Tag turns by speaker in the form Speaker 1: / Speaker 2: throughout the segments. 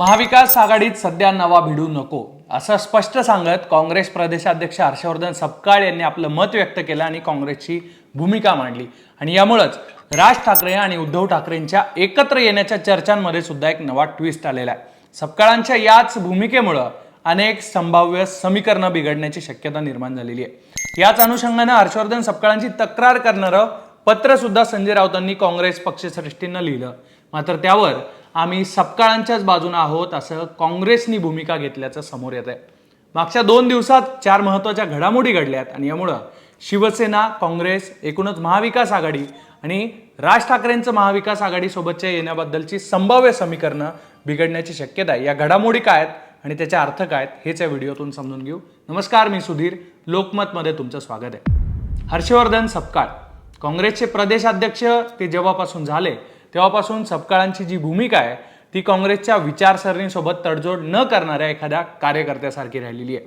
Speaker 1: महाविकास आघाडीत सध्या नवा भिडू नको असं स्पष्ट सांगत काँग्रेस प्रदेशाध्यक्ष हर्षवर्धन सपकाळ यांनी आपलं मत व्यक्त केलं आणि काँग्रेसची भूमिका मांडली. आणि यामुळंच राज ठाकरे आणि उद्धव ठाकरेंच्या एकत्र येण्याच्या चर्चांमध्ये सुद्धा एक नवा ट्विस्ट आलेला आहे. सपकाळांच्या याच भूमिकेमुळं अनेक संभाव्य समीकरणं बिघडण्याची शक्यता निर्माण झालेली आहे. याच अनुषंगानं हर्षवर्धन सपकाळांची तक्रार करणारं पत्र सुद्धा संजय राऊतांनी काँग्रेस पक्षश्रेष्ठींना लिहिलं. मात्र त्यावर आम्ही सपकाळांच्याच बाजूनं आहोत असं काँग्रेसनी भूमिका घेतल्याचं समोर येत आहे मागच्या दोन दिवसात चार महत्त्वाच्या घडामोडी घडल्यात आणि यामुळं शिवसेना काँग्रेस एकूणच महाविकास आघाडी आणि राज ठाकरेंचं महाविकास आघाडीसोबतच्या येण्याबद्दलची संभाव्य समीकरणं बिघडण्याची शक्यता आहे. या घडामोडी काय आहेत आणि त्याचे अर्थ काय आहेत हेच या व्हिडिओतून समजून घेऊ. नमस्कार मी सुधीर. लोकमतमध्ये तुमचं स्वागत आहे. हर्षवर्धन सपकाळ. काँग्रेसचे प्रदेशाध्यक्ष ते जेव्हापासून झाले तेव्हापासून सपकाळांची जी भूमिका आहे ती काँग्रेसच्या विचारसरणीसोबत तडजोड न करणाऱ्या एखाद्या कार्यकर्त्यासारखी राहिलेली आहे.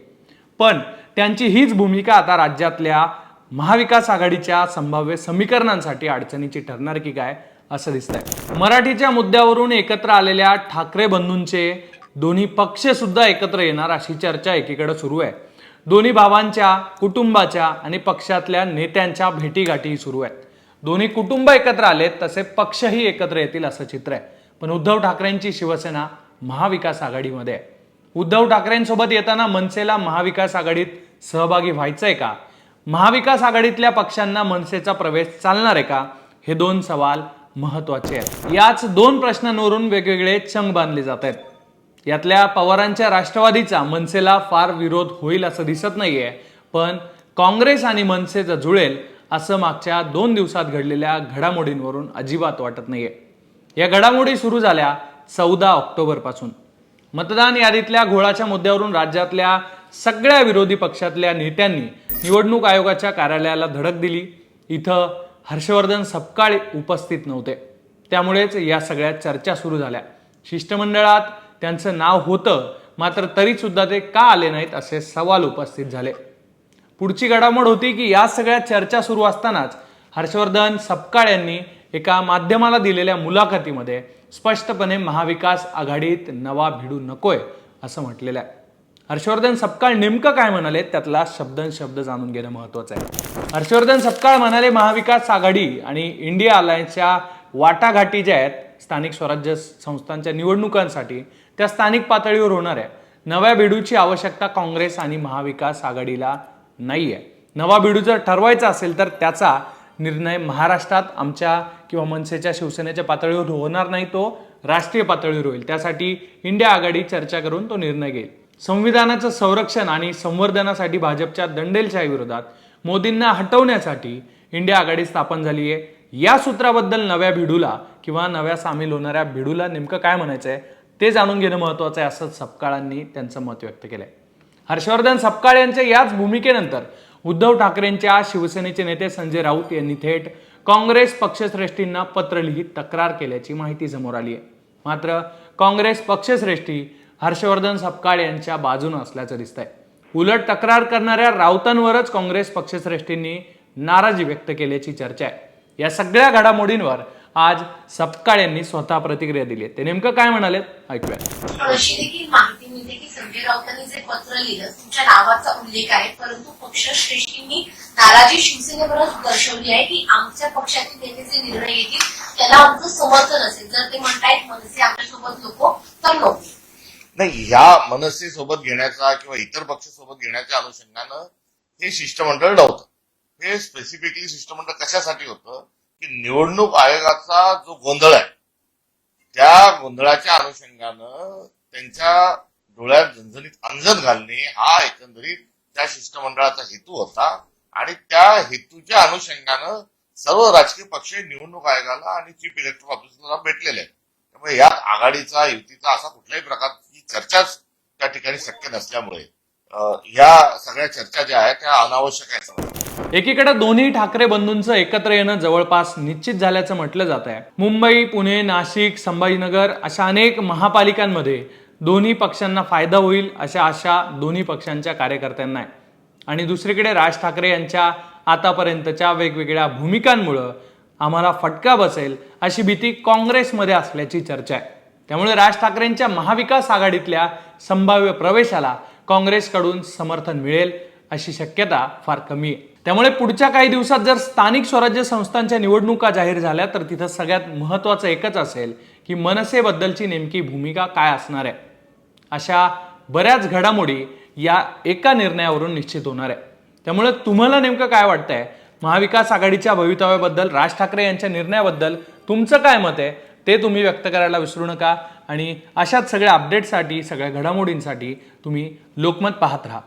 Speaker 1: पण त्यांची हीच भूमिका आता राज्यातल्या महाविकास आघाडीच्या संभाव्य समीकरणांसाठी अडचणीची ठरणार की काय असं दिसतंय. मराठीच्या मुद्द्यावरून एकत्र आलेल्या ठाकरे बंधूंचे दोन्ही पक्ष सुद्धा एकत्र येणार अशी चर्चा एकीकडे सुरू आहे. दोन्ही भावांच्या कुटुंबाच्या आणि पक्षातल्या नेत्यांच्या भेटीगाठी सुरू आहेत दोन्ही कुटुंब एकत्र आलेत तसे पक्षही एकत्र येतील असं चित्र आहे. पण उद्धव ठाकरेंची शिवसेना महाविकास आघाडीमध्ये आहे. उद्धव ठाकरेंसोबत येताना मनसेला महाविकास आघाडीत सहभागी व्हायचंय का? महाविकास आघाडीतल्या पक्षांना मनसेचा प्रवेश चालणार आहे का? हे दोन सवाल महत्त्वाचे आहेत. याच दोन प्रश्नांवरून वेगवेगळे चंग बांधले जात आहेत. यातल्या पवारांच्या राष्ट्रवादीचा मनसेला फार विरोध होईल असं दिसत नाहीये पण काँग्रेस आणि मनसेचं जुळेल असं मागच्या दोन दिवसात घडलेल्या घडामोडींवरून अजिबात वाटत नाहीये. या घडामोडी सुरू झाल्या चौदा ऑक्टोबरपासून मतदान यादीतल्या घोळाच्या मुद्द्यावरून राज्यातल्या सगळ्या विरोधी पक्षातल्या नेत्यांनी निवडणूक आयोगाच्या कार्यालयाला धडक दिली. इथं हर्षवर्धन सपकाळ उपस्थित नव्हते. त्यामुळेच या सगळ्या चर्चा सुरू झाल्या. शिष्टमंडळात त्यांचं नाव होतं मात्र तरी सुद्धा ते का आले नाहीत असे सवाल उपस्थित झाले. पुढची घडामोड होती की या सगळ्या चर्चा सुरू असतानाच हर्षवर्धन सपकाळ यांनी एका माध्यमाला दिलेल्या मुलाखतीमध्ये स्पष्टपणे महाविकास आघाडीत नवा भिडू नकोय असं म्हटलेलं आहे. हर्षवर्धन सपकाळ नेमकं काय म्हणाले त्यातला शब्द शब्द जाणून घेणं महत्वाचं आहे. हर्षवर्धन सपकाळ म्हणाले महाविकास आघाडी आणि इंडिया अलायन्सच्या वाटाघाटी ज्या आहेत स्थानिक स्वराज्य संस्थांच्या निवडणुकांसाठी त्या स्थानिक पातळीवर होणार आहे. नव्या भिडूची आवश्यकता काँग्रेस आणि महाविकास आघाडीला नाही आहे नवा भिडू जर ठरवायचा असेल तर त्याचा निर्णय महाराष्ट्रात आमच्या किंवा मनसेच्या शिवसेनेच्या पातळीवर होणार नाही तो राष्ट्रीय पातळीवर होईल. त्यासाठी इंडिया आघाडी चर्चा करून तो निर्णय घेईल. संविधानाचं संरक्षण आणि संवर्धनासाठी भाजपच्या दंडेलशाही विरोधात मोदींना हटवण्यासाठी इंडिया आघाडी स्थापन झाली आहे या सूत्राबद्दल नव्या भिडूला किंवा नव्या सामील होणाऱ्या भिडूला नेमकं काय म्हणायचं आहे ते जाणून घेणं महत्वाचं आहे असं सपकाळांनी त्यांचं मत व्यक्त केलंय. हर्षवर्धन सपकाळ यांच्या याच भूमिकेनंतर उद्धव ठाकरेंच्या शिवसेनेचे नेते संजय राऊत यांनी थेट काँग्रेस पक्षश्रेष्ठींना पत्र लिहित तक्रार केल्याची माहिती समोर आली आहे. मात्र काँग्रेस पक्षश्रेष्ठी हर्षवर्धन सपकाळ यांच्या बाजून असल्याचं दिसतंय. उलट तक्रार करणाऱ्या राऊतांवरच काँग्रेस पक्षश्रेष्ठींनी नाराजी व्यक्त केल्याची चर्चा आहे. या सगळ्या घडामोडींवर आज सपकाळ यांनी स्वतः प्रतिक्रिया दिली ते नेमकं काय म्हणाले ऐकूया.
Speaker 2: पण राऊतांनी जे पत्र लिहिलं तुमच्या नावाचा उल्लेख आहे परंतु पक्षश्रेष्ठींनी नाराजी शिवसेनेवरच दर्शवली आहे की आमच्या पक्षातील नेते जे निर्णय घेतील त्याला आमचं समर्थन असेल. जर ते म्हणतायत मनसे आमच्यासोबत नको तर नको.
Speaker 3: नाही ह्या मनसे सोबत घेण्याचा किंवा इतर पक्ष सोबत घेण्याच्या अनुषंगानं हे शिष्टमंडळ नव्हतं. हे स्पेसिफिकली शिष्टमंडळ कशासाठी होतं की निवडणूक आयोगाचा जो गोंधळ आहे त्या गोंधळाच्या अनुषंगानं त्यांच्या डोळ्यात झणझणीत अंजन घालणे हा एकंदरीत त्या शिष्टमंडळाचा हेतू होता आणि त्या हेतूच्या अनुषंगानं सर्व राजकीय पक्ष निवडणूक आयोगाला आणि चीफ इलेक्टोरल ऑफिसरला भेटलेले. आहेत त्यामुळे यात आघाडीचा युतीचा असा कुठल्याही प्रकारची चर्चाच त्या ठिकाणी शक्य नसल्यामुळे या सगळ्या चर्चा ज्या आहेत त्या अनावश्यक आहेत.
Speaker 1: एकीकडे दोन्ही ठाकरे बंधूंचं एकत्र येणं जवळपास निश्चित झाल्याचं म्हटलं जात आहे मुंबई पुणे नाशिक संभाजीनगर अशा अनेक महापालिकांमध्ये दोन्ही पक्षांना फायदा होईल अशा आशा दोन्ही पक्षांच्या कार्यकर्त्यांना आहे. आणि दुसरीकडे राज ठाकरे यांच्या आतापर्यंतच्या वेगवेगळ्या भूमिकांमुळं आम्हाला फटका बसेल अशी भीती काँग्रेसमध्ये असल्याची चर्चा आहे. त्यामुळे राज ठाकरेंच्या महाविकास आघाडीतल्या संभाव्य प्रवेशाला काँग्रेसकडून समर्थन मिळेल अशी शक्यता फार कमी आहे. त्यामुळे पुढच्या काही दिवसात जर स्थानिक स्वराज्य संस्थांच्या निवडणुका जाहीर झाल्या तर तिथं सगळ्यात महत्त्वाचं एकच असेल की मनसेबद्दलची नेमकी भूमिका काय असणार आहे. अशा बऱ्याच घडामोडी या एका निर्णयावरून निश्चित होणार आहे. त्यामुळे तुम्हाला नेमकं काय वाटतंय? महाविकास आघाडीच्या भवितव्याबद्दल राज ठाकरे यांच्या निर्णयाबद्दल तुमचं काय मत आहे? ते तुम्ही व्यक्त करायला विसरू नका आणि अशाच सगळ्या अपडेटसाठी सगळ्या घडामोडींसाठी तुम्ही लोकमत पाहत राहा.